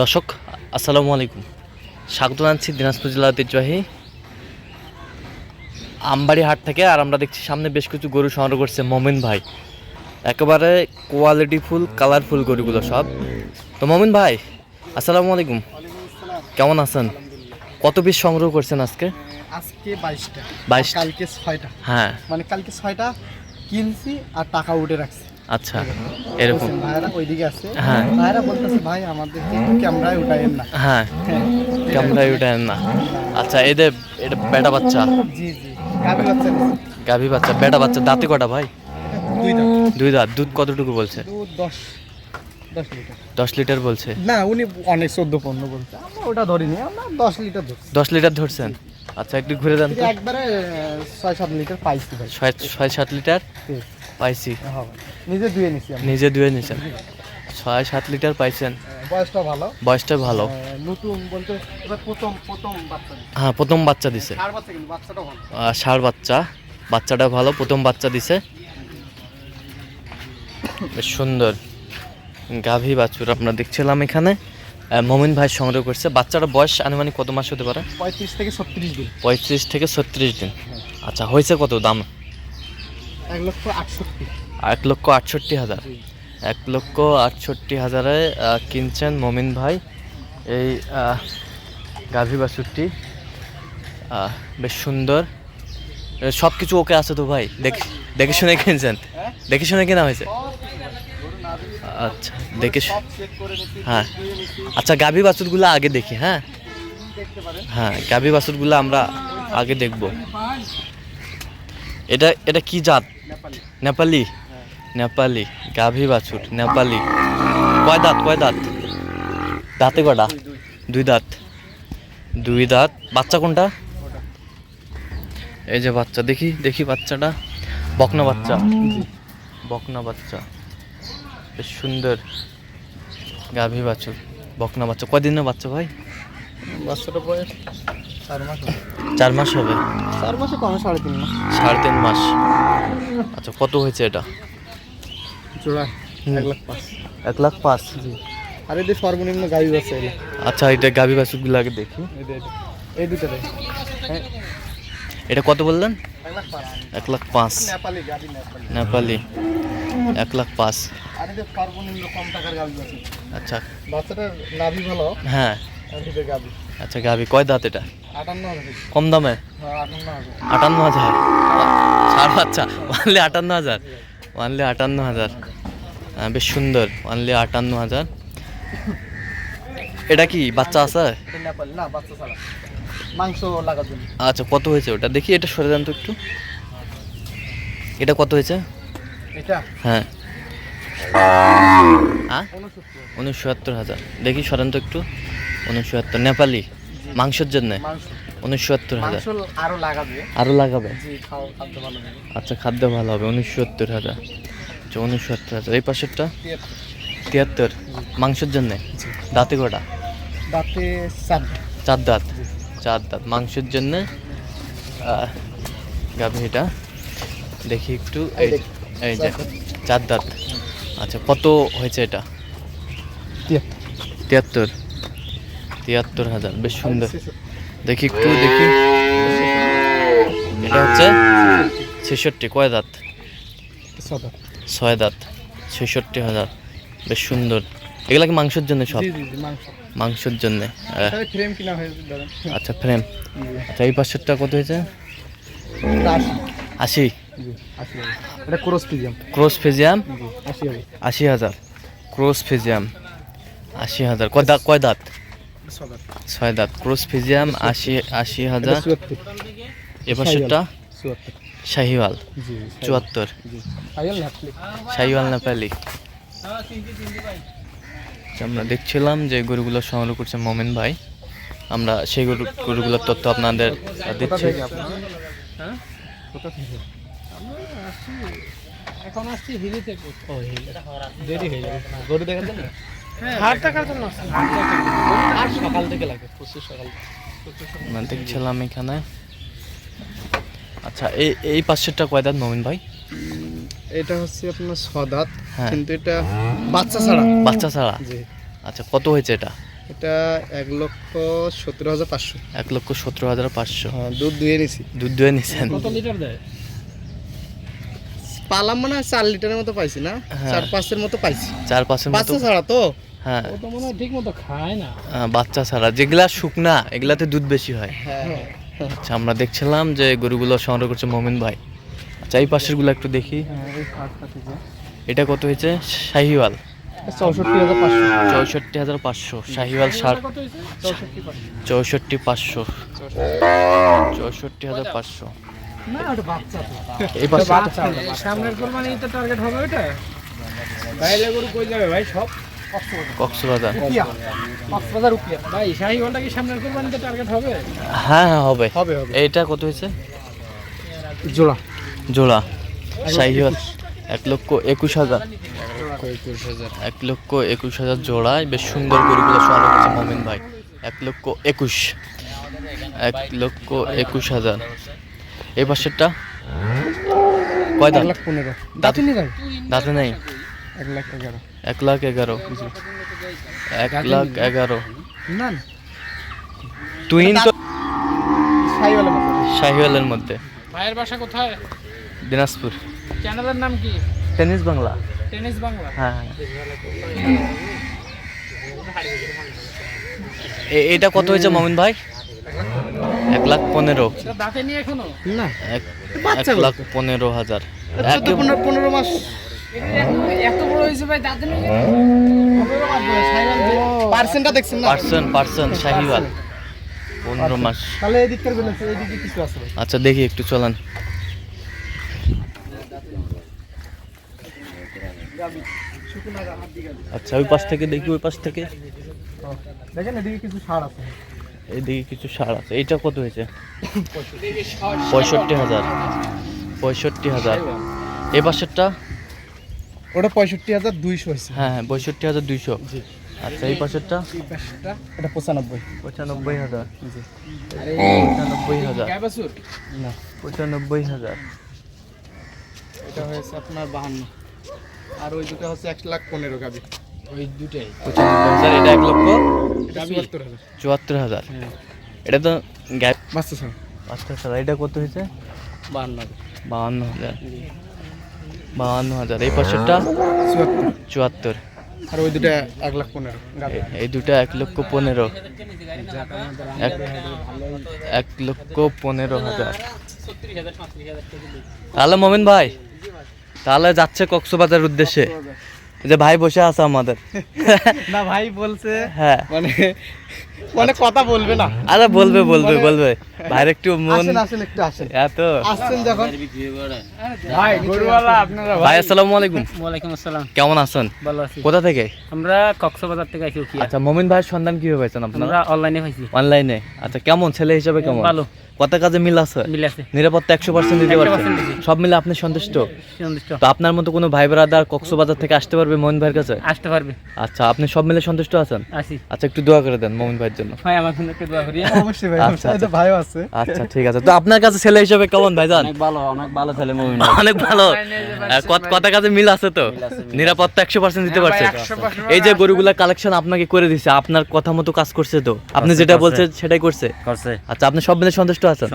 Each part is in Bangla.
দর্শক আসসালামু আলাইকুম। স্বাগত জানাচ্ছি দিনাজপুর জেলা ঐতিহ্যবাহী আমবাড়ি হাট থেকে আর আমরা দেখছি সামনে বেশ কিছু গরু সংগ্রহ করছে মমিন ভাই। একেবারে কোয়ালিটি ফুল কালারফুল গরুগুলো সব। তো মমিন ভাই আসসালামু আলাইকুম। কেমন আছেন? কত পিস সংগ্রহ করছেন আজকে? আজকে বাইশটা। 22 টা। কালকে ছয়টা। হ্যাঁ। মানে কালকে ছয়টা কিনছি আর টাকা উঠে রাখছি। আচ্ছা এরকম। ভাইরা ওইদিকে আছে। হ্যাঁ। ভাইরা বলতেছে ভাই আমাদের কিন্তু ক্যামেরায় উঠাইন না। হ্যাঁ ক্যামেরায় উঠেন না। আচ্ছা এদের এটা বেটা বাচ্চা? জি জি গাবি বাচ্চা। গাভী বাচ্চা বেটা বাচ্চা দাঁতে কটা ভাই? দুই দাম দুই দাঁত দুধ কতটুকু বলছে? দুধ দশ দশ লিটার। বলছে? না উনি অনেক চোদ্দ পনেরো বলছে। আমরা ওটা ধরিনি আমরা দশ লিটার ধরছি। দশ লিটার ধরছেন? আচ্ছা একটু ঘুরে দেন তো। একবারে ছয় সাত লিটার পাইছি ছয় ছয় সাত লিটার? পাইছি। নিজে ধুয়ে নিছি নিজে ধুয়ে নিয়েছেন ছয় সাত লিটার পাইছেন। বয়সটা ভালো? বয়সটা ভালো। নতুন বলতে প্রথম প্রথম বাচ্চা হ্যাঁ প্রথম বাচ্চা দিছে। চার বাচ্চা কিন্তু বাচ্চাটা ভালো। আহ, ষাঁড় বাচ্চা। বাচ্চাটা ভালো প্রথম বাচ্চা দিছে। বেশ সুন্দর। গাভী বাছুর আপনারা দেখছিলাম এখানে। মমিন ভাই সংগ্রহ করছে। বাচ্চাটার বয়স আনুমানিক কত মাস হতে পারে? পঁয়ত্রিশ থেকে ছত্রিশ দিন। পঁয়ত্রিশ থেকে ছত্রিশ দিন। আচ্ছা হয়েছে কত দাম? এক লক্ষ আটষট্টি। এক লক্ষ আটষট্টি হাজার। এক লক্ষ আটষট্টি হাজারে কিনছেন মমিন ভাই। এই গাভী বাছুরটি বেশ সুন্দর। সব কিছু ওকে আছে তো ভাই? দেখে দেখে শুনে কিনছেন? দেখে শুনে কেনা হয়েছে? আচ্ছা দেখে হ্যাঁ। আচ্ছা গাভী বাছুরগুলো আগে দেখি হ্যাঁ? হ্যাঁ গাভী বাছুরগুলো আমরা আগে দেখব। এটা এটা কি জাত? নেপালি। নেপালি। গাভী বাছুর নেপালি। কয় দাঁত কয় দাঁত? দাঁতে কটা দুই দাঁত। দুই দাঁত। বাচ্চা কোনটা? এই যে বাচ্চা দেখি দেখি বাচ্চাটা। বকনা বাচ্চা। বকনা বাচ্চা। বেশ সুন্দর। গাভী বাছুর বকনা বাচ্চা। কদিনের বাচ্চা ভাই? বাচ্চাটা বয়স চার মাস হবে। চার মাস হবে। চার মাসে কমে সাড়ে তিন মাস। সাড়ে তিন মাস। আচ্ছা কত হয়েছে এটা? জোড়া এক লাখ পাঁচ। এক লাখ পাঁচ? আর এদের সর্বনিম্ন গাড়ি বাচ্চা আচ্ছা এটা গাভী বাছুরগুলো আগে দেখি। এই দুটো হ্যাঁ। এটা কত বললেন? এক লাখ পাঁচ। নেপালি গাড়ি নেপালি। নেপালি। এক লাখ পাঁচ। আর এদের সর্বনিম্ন কম টাকার গাড়ি আছে আচ্ছা। বাচ্চাটার নাভি ভালো। হ্যাঁ। আচ্ছা গাভী কয় দাঁত এটা? কম দামে? হ্যাঁ আটান্ন হাজার। ষাট বাচ্চা ওয়ানলি আটান্ন হাজার। ওয়ানলি আটান্ন হাজার। হ্যাঁ বেশ সুন্দর। ওয়ানলি আটান্ন হাজার। এটা কি বাচ্চা আছে? আচ্ছা কত হয়েছে ওটা? দেখি এটা সরে দেন তো একটু। এটা কত হয়েছে? এটা? হ্যাঁ। উনসত্তর হাজার। দেখি সরেন তো একটু। উনসত্তর নেপালি। মাংসের জন্য? মাংস। উনসত্তর হাজার। আরও লাগাবে। আরও লাগাবে? খাদ্য ভালো হবে। আচ্ছা খাদ্য ভালো হবে উনসত্তর হাজার। আচ্ছা উনসত্তর হাজার। এই পাশেরটা? তিয়াত্তর। তিয়াত্তর। মাংসের জন্যে? দাঁতে কটা দাঁতে চার চার দাঁত? চার দাঁত। মাংসের জন্যে গাভীটা দেখি একটু এই এই যে চার দাঁত। আচ্ছা কত হয়েছে এটা? তিয়াত্তর। তিয়াত্তর। তিয়াত্তর হাজার। বেশ সুন্দর। দেখি একটু দেখি। এটা হচ্ছে ছেষট্টি। কয় দাঁত? ছয় দাঁত। ছেষট্টি হাজার। বেশ সুন্দর। এগুলা কি মাংসের জন্য সব? মাংসের জন্য। আচ্ছা ফ্রেম আচ্ছা এই পাঁচশোটা কত হয়েছে? আশি। ক্রস ফেজিয়াম আশি হাজার। ক্রস ফেজিয়াম আশি হাজার। কয় দাঁত কয় দাঁত? ছয় দাঁত। ক্রস ফেজিয়াম আশি আশি হাজার। চুয়াত্তর। এ পাঁচশোটা শাহিওয়াল। চুয়াত্তর। শাহিওয়াল নেপালি। আমরা দেখছিলাম যে গরুগুলো সংগ্রহ করছে মোমেন ভাই। আমরা সেই গরু গরুগুলোর তথ্য আপনাদের দিচ্ছি। এখন আসছি হিলি থেকে। ও হিলি। দেরি হয়ে যাবে। গরু দেখার জন্য? হাট টাকার জন্য হাট সকাল থেকে লাগে প্রচুর সকাল। আমরা দেখছিলাম এখানে। আচ্ছা এই এই পাঁচশোটা কয় দাঁত মোমিন ভাই? এটা হচ্ছে আপনার সদাত হ্যাঁ। কিন্তু এটা বাচ্চা ছাড়া। বাচ্চা ছাড়া? জি। আচ্ছা কত হয়েছে এটা? এটা এক লক্ষ সতেরো হাজার পাঁচশো। এক লক্ষ সতেরো হাজার পাঁচশো। হ্যাঁ দুধ দুয়ে নিছি। দুধ দুয়ে নিছেন। কত লিটার দেয়? পালাম মানে চার লিটারের মতো পাইছি না? হ্যাঁ। চার পাঁচের মতো পাইছি। চার পাঁচের মতো? বাচ্চা ছাড়া তো? হ্যাঁ। ও তো মনে হয় ঠিক মতো খায় না। বাচ্চা ছাড়া। যেগুলা শুকনা এগুলাতে দুধ বেশি হয়। হ্যাঁ আচ্ছা আমরা দেখছিলাম যে গরুগুলো সংগ্রহ করছে মমিন ভাই। আচ্ছা এই পাশেরগুলো একটু দেখি এটা কত হয়েছে? শাহিওয়াল। চৌষট্টি হাজার পাঁচশো। চৌষট্টি হাজার পাঁচশো। শাহিওয়াল ষাট চৌষট্টি পাঁচশো। চৌষট্টি হাজার পাঁচশো। না ওটা বাচ্চা এই পাশে। সামনের কোরবানি তো টার্গেট হবে ওটা বাইরে গরু কই যাবে ভাই সব? কক্সবাজার। কক্সবাজার। উকিয়া ভাই শাহিওয়ালটা কি সামনের কোরবানিতে টার্গেট হবে? হ্যাঁ হ্যাঁ হবে। হবে হবে। এইটা কত হয়েছে? জোড়া। জোড়া। শাহিওয়াল। এক লক্ষ একুশ হাজার। এক লক্ষ একুশ হাজার জোড়ায় বেশ সুন্দর গরুগুলো সংগ্রহ করছে মমিন ভাই। এক লক্ষ একুশ। এক লক্ষ একুশ হাজার। এই পাশেরটা? কয় দাঁত? লাখ পনেরো। দাঁত দাঁতিনি দাঁতে নেই? এক লাখ এগারো। এক লাখ এগারো এক লাখ এগারো। না না। তো শাহিওয়ালের মধ্যে। ভাইয়ের বাসা কোথায়? দিনাজপুর। চ্যানেলের নাম কি? টেনিস বাংলা। টেনিস বাংলা। হ্যাঁ হ্যাঁ। এটা কত হয়েছে মমিন ভাই? এক লাখ পনেরো। এটা দাঁতে নিয়ে এখনও? না। এক লাখ পনেরো হাজার। পনেরো পনেরো মাস। এত বড় হয়েছে ভাই দাঁতে পার্সেন্টটা দেখছেন না? পার্সন পার্সন শাহিওয়াল। পনেরো মাস। তাহলে এদিককার ব্যালেন্স এইদিকে কিছু আছে? আচ্ছা দেখি একটু চলান। আচ্ছা ওই পাশ থেকে দেখি ওই পাশ থেকে। দেখেন এদিকে কিছু ছাড় আছে। এইদিকে কিছু সার আছে। এইটা কত হয়েছে? পঁয়ষট্টি। হাজার। পঁয়ষট্টি হাজার। এ পাশেরটা? ওটা পঁয়ষট্টি হাজার দুইশো হয়েছে। হ্যাঁ হ্যাঁ পঁয়ষট্টি হাজার দুইশো। আচ্ছা এই পাশেরটা? এটা পঁচানব্বই। পঁচানব্বই হাজার। পঁচানব্বই হাজার। না পঁচানব্বই হাজার। এটা হয়েছে আপনার বাহান্ন। আর ওই দুটো হচ্ছে এক লাখ পনেরো গাবি ওই দুটাই। পঁচানব্বই এটা এক লক্ষ? চুয়াত্তর হাজার। এটা তো বাচ্চা ছাড়া এটা কত হয়েছে? বাহান্ন বাহান্ন হাজার বাহান্ন হাজার এই চুয়াত্তর। চুয়াত্তর। আর ওই দুটো এক লাখ পনেরো। এই দুটো এক লক্ষ পনেরো। এক লক্ষ পনেরো হাজার। তাহলে মমিন ভাই তাহলে যাচ্ছে কক্সবাজার উদ্দেশ্যে। যে ভাই বসে আছে আমাদের। না ভাই বলছে হ্যাঁ। মানে মানে কথা বলবে না। আরে বলবে বলবে বলবে। ভাইয়ের একটু মন আসেন আসেন একটু আসেন। এত। আসছেন যখন। ভাই গরুওয়ালা আপনারা ভাই। আসসালামু আলাইকুম। ওয়ালাইকুম আসসালাম। কেমন আছেন? ভালো আছি। কোথা থেকে? আমরা কক্সবাজার থেকে আচ্ছা মমিন ভাইয়ের সন্ধান কীভাবে পাইছেন আপনারা? আমরা অনলাইনে পাইছি। অনলাইনে আচ্ছা কেমন? ছেলে হিসাবে কেমন? ভালো। কত কাজে মিল আছে? মিলে আছে। নিরাপত্তা একশো পার্সেন্ট দিতে পারছেন। সব মিলে আপনি সন্তুষ্ট? সন্তুষ্ট। তো আপনার মতো কোনো ভাই ব্রাদার কক্সবাজার থেকে আসতে পারবে মোমিন ভাইয়ের কাছে? আসতে পারবে। আচ্ছা আপনি সব মিলে সন্তুষ্ট আছেন? আচ্ছা একটু দোয়া করে দেন মোমিন ভাইয়ের জন্য। ভাই আমার জন্য একটু দোয়া করি। অবশ্যই ভাই আচ্ছা, আচ্ছা। ভাইও আছে। আচ্ছা ঠিক আছে। তো আপনার কাছে ছেলে হিসাবে কেমন ভাইজান? ভালো অনেক ভালো ছেলে মুমিন অনেক ভালো। কাজে মিল আছে তো? নিরাপত্তা একশো পার্সেন্ট দিতে পারছে। এই যে গরুগুলা কালেকশন আপনাকে করে দিছে আপনার কথা মতো কাজ করছে তো? আপনি যেটা বলছেন সেটাই করছে? করছে। আচ্ছা আপনি সব মিলে সন্তুষ্ট আছেন?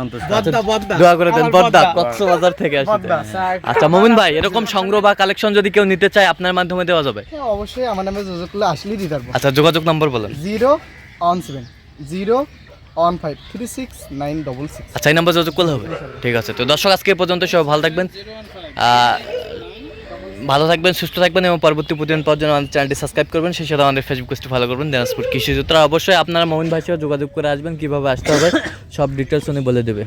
বদ্দা দোয়া করে দেন বদ্দা। কক্সবাজার থেকে আসছে। আচ্ছা মমিন ভাই এরকম সংগ্রহ বা কালেকশন যদি কেউ নিতে চায় আপনার মাধ্যমে দেওয়া যাবে? হ্যাঁ, অবশ্যই আমার নামে যোগাযোগ করলে আসলেই দিতে পারব আচ্ছা যোগাযোগ নম্বর বলেন। Zero one seven zero one five three six nine double six আচ্ছা এই নাম্বার যোগাযোগ করলে হবে? ঠিক আছে, তো দর্শক, আজকে পর্যন্ত সব ভালো থাকবেন। ভালো থাকবেন, সুস্থ থাকবেন এবং পরবর্তী প্রতিদিন পাওয়ার জন্য আমাদের চ্যানেলটি সাবস্ক্রাইব করবেন, সেই সাথে আমাদের ফেসবুক পেজটি ফলো করবেন, দিনাজপুর কৃষি সূত্র। অবশ্যই আপনারা মোহন ভাই যোগাযোগ করে আসবেন, কীভাবে আসতে হবে, সব ডিটেলস উনি বলে দেবে।